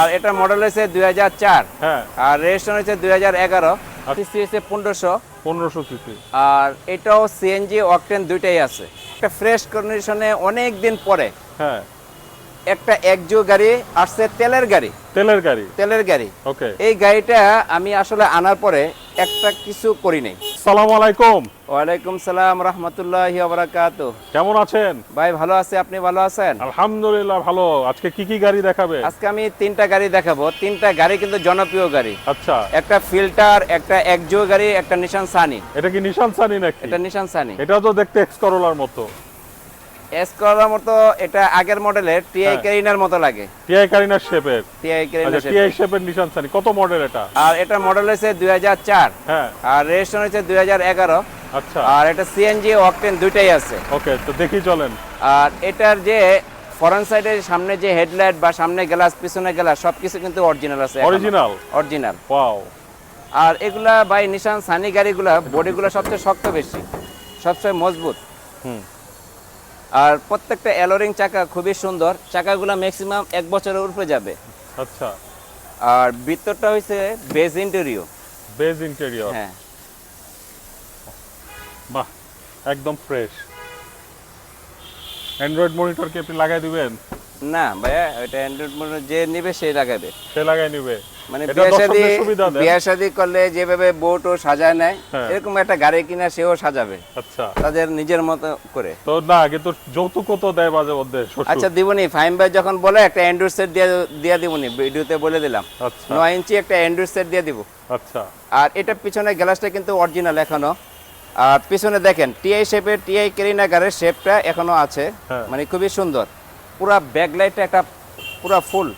আর এটা মডেল হয়েছে দুই হাজার চার। হ্যাঁ। আর রেজিস্ট্রেশন হয়েছে দুই হাজার এগারো। সিসি হয়েছে পনেরোশো। পনেরোশো সিসি আর এটাও সিএনজি অকটেন দুইটাই আছে। একটা ফ্রেশ কন্ডিশনে অনেক দিন পরে। হ্যাঁ। একটা একজো গাড়ি আসছে তেলের গাড়ি। তেলের গাড়ি? তেলের গাড়ি। ওকে এই গাড়িটা আমি আসলে আনার পরে একটা কিছু করি নাই। সালাম আলাইকুম। ওয়ালাইকুম সালাম রহমতুল্লাহ বারাকাত কেমন আছেন? ভাই ভালো আছি আপনি ভালো আছেন? আলহামদুলিল্লাহ ভালো। আজকে কি কি গাড়ি দেখাবে? আজকে আমি তিনটা গাড়ি দেখাবো। তিনটা গাড়ি কিন্তু জনপ্রিয় গাড়ি। আচ্ছা। একটা ফিল্টার একটা একজো গাড়ি একটা নিশান সানি। এটা কি নিশান সানি নাকি? এটা নিশান সানি। এটা তো দেখতে এক্স করোলার মতো। এস করার মতো এটা আগের মডেলের টিআই। ক্যারিনার মতো লাগে। টিআই কারিনার শেপের টিআই ক্যারিনার টিআই শেপের নিশান সানি কত মডেল এটা? আর এটা মডেল হয়েছে দুই হাজার চার। হ্যাঁ। আর রেজিস্ট্রেশন হয়েছে দুই হাজার এগারো। আচ্ছা। আর এটা সিএনজি অকটেন দুইটাই আছে। ওকে তো দেখি চলেন। আর এটার যে ফরন্ট সাইডের সামনে যে হেডলাইট বা সামনে গ্লাস পিছনে গ্লাস সবকিছু কিন্তু অরিজিনাল আছে অরিজিনাল অরিজিনাল ওয়াও আর এগুলা বাই নিশান সানি গাড়িগুলা বডিগুলো সবচেয়ে শক্ত বেশি। সবচেয়ে মজবুত। হুম। আর প্রত্যেকটা অ্যালোরিং চাকা খুবই সুন্দর। চাকাগুলো ম্যাক্সিমাম এক বছরের উপরে যাবে। আচ্ছা। আর ভিতরটা হয়েছে বেজ ইন্টেরিও বেজ ইন্টেরিয়র হ্যাঁ। বাহ একদম ফ্রেশ অ্যান্ড্রয়েড মনিটর কি আপনি লাগাই দিবেন? না ভাইয়া অ্যান্ড্রয়েড মোড যে নেবে সে লাগাবে। সে লাগাই নিবে। মানে এটা বিয়ে শাদী দর্শকদের সুবিধা দেয়। বিয়ে শাদী করলে যেভাবে বোটও সাজায় নেয় হ্যাঁ। এরকম একটা গাড়ি কিনা সেও সাজাবে। আচ্ছা। তাদের নিজের মতো করে। তো না কিন্তু যৌতুকও তো দেয় মাঝে মধ্যে আচ্ছা দিবনি ফাইম ভাই যখন বলে একটা অ্যান্ড্রয়েড সেট দিয়ে দিয়ে দিবনি ভিডিওতে বলে দিলাম। আচ্ছা। নয় ইঞ্চি একটা অ্যান্ড্রয়েড সেট দিয়ে দিব। আচ্ছা। আর এটা পিছনে গ্লাসটা কিন্তু অরিজিনাল এখনও। আর পিছনে দেখেন টিআই শেপের টিআই কেরিনাগারের শেপটা এখনও আছে। হ্যাঁ। মানে খুবই সুন্দর। পুরা ব্যাকলাইটটা একটা পুরা ফুল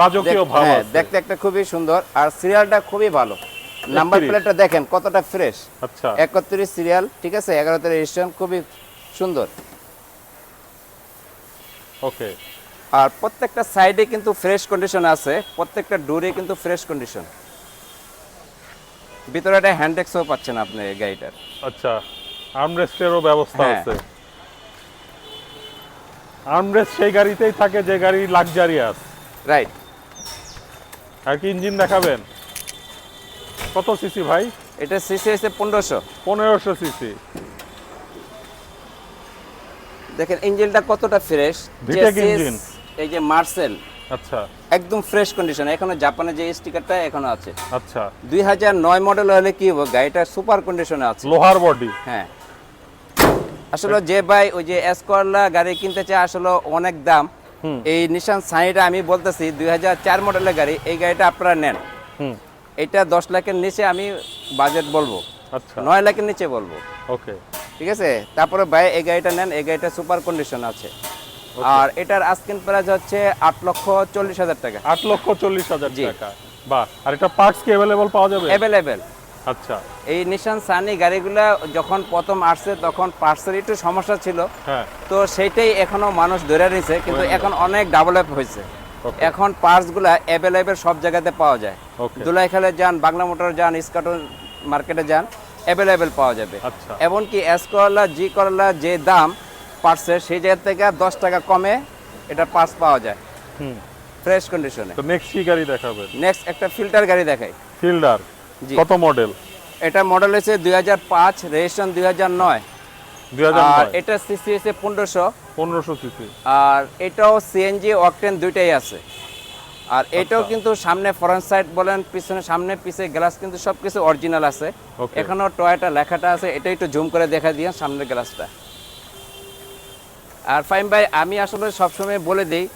রাজকীয় ভাব হ্যাঁ দেখতে একটা খুবই সুন্দর। আর সিরিয়ালটা খুবই ভালো। নাম্বার প্লেটটা দেখেন কতটা ফ্রেশ আচ্ছা। একত্রিশ সিরিয়াল ঠিক আছে? এগারোতে রেজিস্ট্রেশন খুবই সুন্দর। ওকে। আর প্রত্যেকটা সাইডে কিন্তু ফ্রেশ কন্ডিশন আছে প্রত্যেকটা ডোরে কিন্তু ফ্রেশ কন্ডিশন ভিতরে একটা হ্যান্ডেক্সও পাচ্ছেন আপনি গাড়িটার। আচ্ছা আর্মরেস্টেরও ব্যবস্থা হ্যাঁ। আছে। আর্মরেস্ট সেই গাড়িতেই থাকে যে গাড়ি লাক্সারিয়াস রাইট আর কি ইঞ্জিন দেখাবেন? কত সিসি ভাই? এটা সিসি হয়েছে পনেরোশো। পনেরোশো সিসি দেখেন ইঞ্জিনটা কতটা ফ্রেশ engine। এই যে মার্সেল আচ্ছা। একদম ফ্রেশ কন্ডিশন এখনও জাপানে যে স্টিকারটা এখনও আছে। আচ্ছা। দুই হাজার নয় মডেল হলে কি হবে? গাড়িটা সুপার কন্ডিশনে আছে। লোহার বডি হ্যাঁ। আসলে যে ভাই ওই যে এসকোয়ারলা গাড়ি কিনতে চায় আসলে অনেক দাম। এই নিশান সানিটা আমি বলতেছি দুই হাজার চার মডেলের গাড়ি এই গাড়িটা আপনারা নেন। এটা দশ লাখের নিচে আমি বাজেট বলব। আচ্ছা। নয় লাখের নিচে বলব। ওকে। ঠিক আছে? তারপরে ভাই এই গাড়িটা নেন এই গাড়িটা সুপার কন্ডিশন আছে। আর এটার আস্কিন প্রাইস হচ্ছে আট লক্ষ চল্লিশ হাজার টাকা। আট লক্ষ চল্লিশ হাজার টাকা। বাহ! আর এটা পার্টস কি অ্যাভেলেবল পাওয়া যাবে? অ্যাভেলেবেল আচ্ছা। এই নিশান সানি গাড়িগুলা যখন প্রথম আসছে তখন পার্সের একটু সমস্যা ছিল। হ্যাঁ। তো সেইটাই এখনও মানুষ ধরে নিছে কিন্তু এখন অনেক ডেভেলপ হয়েছে। এখন পার্টসগুলা অ্যাভেলেবেল সব জায়গাতে পাওয়া যায়। দুলাইখালে যান বাংলা মোটর যান স্কাটন মার্কেটে যান অ্যাভেলেবেল পাওয়া যাবে। আচ্ছা। এমনকি এস করলা জি করলা যে দাম পার্টসের সেই জায়গা থেকে দশ টাকা কমে এটা পার্টস পাওয়া যায়। হুম। ফ্রেশ কন্ডিশনে তো নেক্সট কি গাড়ি দেখাবেন? নেক্সট একটা ফিল্টার গাড়ি দেখাই। ফিল্ডার জি। কত মডেল এটা মডেল হয়েছে দুই হাজার পাঁচ রেজিস্ট্রেশন দুই হাজার নয়। আর এটা সিসি হয়েছে পনেরোশো। পনেরোশো সিসি আর এটাও সিএনজি অকটেন দুইটাই আছে। আর এটাও আচ্ছা। কিন্তু সামনে ফ্রন্ট সাইড বলেন পিছনে সামনে পিছে গ্লাস কিন্তু সবকিছু অরিজিনাল আছে। Okay. এখনও টয়টা লেখাটা আছে এটা একটু জুম করে দেখা দিয়ে সামনের গ্লাসটা আর ফাইম ভাই আমি আসলে সবসময় বলে দিই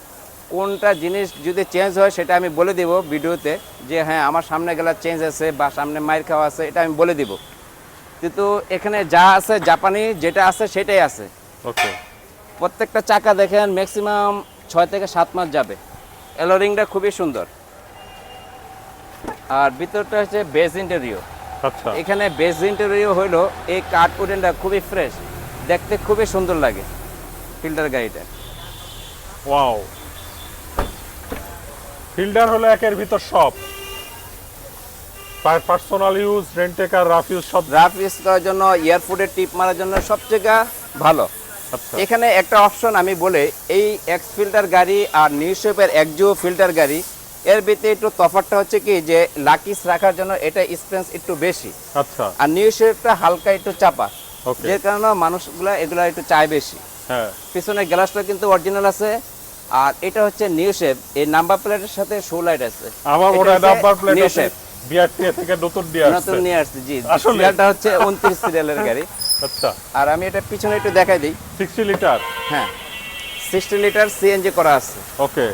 কোনটা জিনিস যদি চেঞ্জ হয় সেটা আমি বলে দিব ভিডিওতে যে হ্যাঁ আমার সামনে গ্লাস চেঞ্জ আছে বা সামনে মায়ের খাওয়া আছে এটা আমি বলে দিব। কিন্তু এখানে যা আছে জাপানি যেটা আছে সেটাই আছে। ওকে প্রত্যেকটা চাকা দেখেন ম্যাক্সিমাম ছয় থেকে সাত মাস যাবে। এলোরিংটা খুবই সুন্দর। আর ভিতরটা হচ্ছে বেজ ইন্টেরিও আচ্ছা। এখানে বেজ ইন্টেরিও হইল এই কাঠ উডেনটা খুবই ফ্রেশ দেখতে খুবই সুন্দর লাগে। ফিল্টার গাড়িটা। ওয়াও ফিল্ডার হলো একের ভিতর সব। Personal use rent a car rough use সব রাফ ইউজ করার জন্য এয়ারফোর্ডের টিপ মারার জন্য সবচেয়ে ভালো। আচ্ছা। এখানে একটা অপশন আমি বলে এই এক্স ফিল্টার গাড়ি আর নিউ শেপের একজো ফিল্টার গাড়ি এর ভিতরে একটু তফাৎটা হচ্ছে কি যে লাকিস রাখার জন্য এটা স্পেন্স একটু বেশি। আচ্ছা। আর নিউ শেপটা হালকা একটু চাপা। ওকে যে কারণে মানুষগুলা এগুলা একটু চায় বেশি। হ্যাঁ। পিছনে গ্লাসটা কিন্তু অরিজিনাল আছে। আর এটা হচ্ছে নিউ শেপ এই নাম্বার প্লেটের সাথে শো লাইট আছে। আমার এটা হচ্ছে নাম্বার প্লেট new আছে shape। বিআরটি থেকে নতুন দিয়ে আসছে। নতুন নিয়ে আসছে জি আসলে? সিরিয়ালটা হচ্ছে উনত্রিশ সিরিয়ালের গাড়ি। আচ্ছা। আর আমি এটা পিছনে একটু দেখাই দিই। সিক্সটি লিটার হ্যাঁ। সিক্সটি লিটার সিএনজি করা আছে। ওকে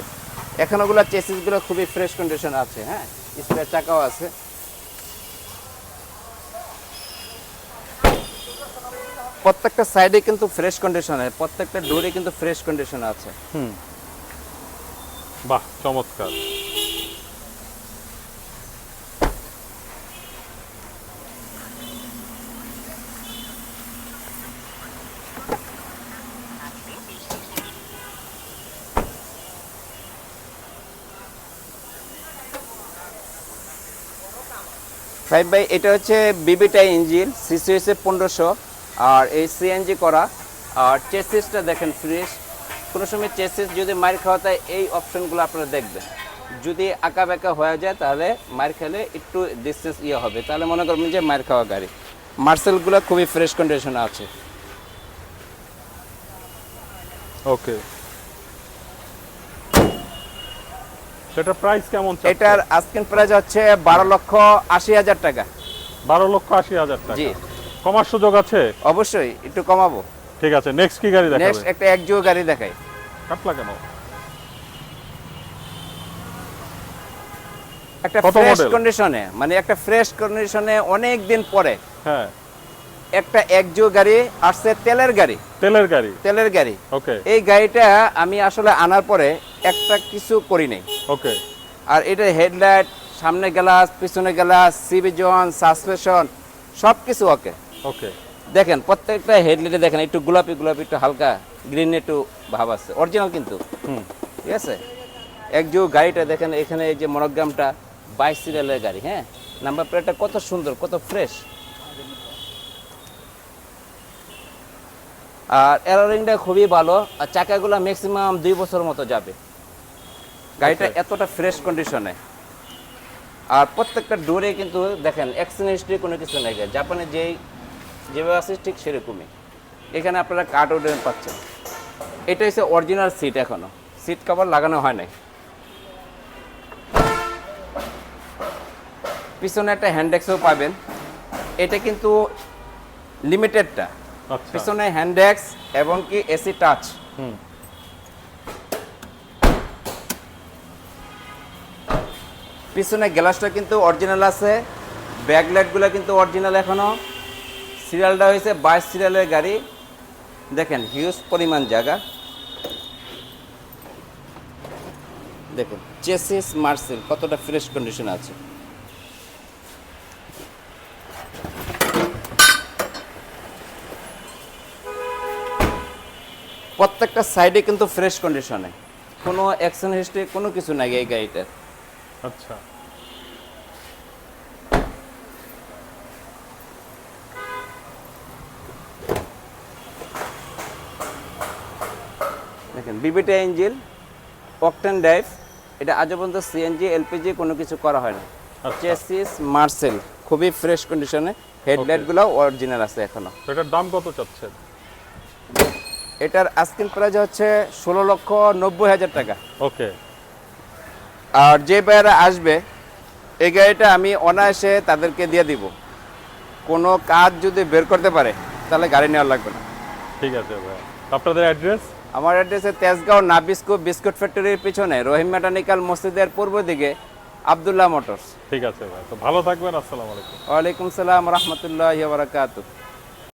এখন ওগুলো চেসিসগুলো খুবই ফ্রেশ কন্ডিশন আছে হ্যাঁ? স্পেয়ার চাকাও আছে। প্রত্যেকটা সাইডে কিন্তু ফ্রেশ কন্ডিশনে প্রত্যেকটা ডোরে কিন্তু ফ্রেশ কন্ডিশন আছে। হুম। বাহ, চমৎকার। ফাইভ বাই এটা হচ্ছে বিবিটা ইঞ্জিন সিসি হচ্ছে পনেরোশো। আর এই সিএনজি করা, আর চেসিসটা দেখেন ফ্রেশ কোনো সময় চেসিস যদি মার খাওয়া যায় এই অপশনগুলো আপনারা দেখবেন। যদি আঁকা বেঁকা হয়ে যায় তাহলে মার খেলে একটু ডিস্টেন্স ইয়ে হবে। তাহলে মনে করবেন যে মার খাওয়া গাড়ি। মার্সেলগুলো খুবই ফ্রেশ কন্ডিশনে আছে। ওকে সেটা প্রাইস কেমন এটার আজকের প্রাইস হচ্ছে বারো লক্ষ আশি হাজার টাকা। বারো লক্ষ আশি হাজার টাকা। জি। কমার সুযোগ আছে? অবশ্যই একটু কমাবো। ঠিক আছে নেক্সট কি গাড়ি নেক্সট একটা একজিও গাড়ি দেখাই। কাটলা কেন? একটা ফ্রেশ কন্ডিশনে মানে একটা ফ্রেশ কন্ডিশনে অনেক দিন পরে হ্যাঁ। একটা একজিও গাড়ি আসছে তেলের গাড়ি। তেলের গাড়ি? তেলের গাড়ি। ওকে এই গাড়িটা আমি আসলে আনার পরে একটা কিছু করি নাই। ওকে আর এটা হেডলাইট সামনে গ্লাস পিছনে গ্লাস সিবিজন সাসপেশন সব কিছু ওকে ওকে দেখেন প্রত্যেকটা হেডলাইটে দেখেন একটু গোলাপি গোলাপি একটু হালকা গ্রিন একটু ভাব আছে। অরিজিনাল কিন্তু। ঠিক আছে? একজো গাড়িটা দেখেন এখানে এই যে মনোগ্রামটা বাইশ সিরিয়ালের গাড়ি হ্যাঁ? নাম্বার প্লেটটা কত সুন্দর কত ফ্রেশ আর এরোরিংটা খুবই ভালো আর চাকাগুলো ম্যাক্সিমাম দুই বছর মতো যাবে। গাড়িটা এতটা ফ্রেশ কন্ডিশনে আর প্রত্যেকটা ডোরে কিন্তু দেখেন অ্যাক্সিডেন্ট হিস্ট্রি কোনো কিছু নেই। জাপানে যেই যেভাবে আছে ঠিক সেরকমই। এখানে আপনারা কাঠ ওডেন পাচ্ছেন। এটা হচ্ছে অরিজিনাল সিট এখনও। সিট কভার লাগানো হয় নাই। পিছনে একটা হ্যান্ডেক্সও পাবেন। এটা কিন্তু লিমিটেডটা আচ্ছা। পিছনে হ্যান্ডেক্স এবং কি এসি টাচ হুম। পিছনে গ্লাসটা কিন্তু অরিজিনাল আছে। ব্যাকলাইটগুলো কিন্তু অরিজিনাল এখনও। সিরিয়ালটা হয়েছে বাইশ সিরিয়ালের গাড়ি। দেখেন, হিউজ পরিমাণ জায়গা। দেখুন, চেসিস, মার্সেল, কতটা ফ্রেশ কন্ডিশন আছে। প্রত্যেকটা সাইডে কিন্তু ফ্রেশ কন্ডিশনে। কোনো অ্যাকশন হিস্ট্রি, কোনো কিছু নাই এই গাড়িটার আচ্ছা। দেখেন বিবিটা ইঞ্জিন অকটেন ড্রাইভ এটা আজও পর্যন্ত সিএনজি এলপিজি কোনো কিছু করা হয় না। আচ্ছা। চেসিস মার্সেল খুবই ফ্রেশ কন্ডিশনে হেডলাইটগুলো অরিজিনাল আছে এখনও। এটার দাম কত চাচ্ছেন? এটার আস্কিং প্রাইস হচ্ছে ষোলো লক্ষ নব্বই হাজার টাকা। ওকে আর যে ভাইয়ারা আসবে এই গাড়িটা আমি অনায়াসে তাদেরকে দিয়ে দিব। কোনো কাজ যদি বের করতে পারে তাহলে গাড়ি নেওয়া লাগবে না। ঠিক আছে ভাই আপনাদের অ্যাড্রেস আমার অ্যাড্রেস তেজগাঁও নাবিস্কো বিস্কুট ফ্যাক্টরির পিছনে রহিম মেটানিক্যাল মসজিদের পূর্ব দিকে আবদুল্লাহ মোটরস। ঠিক আছে ভাই তো ভালো থাকবেন আসসালামু আলাইকুম। ওয়ালাইকুম সালাম রহমতুল্লাহ বারাকাতু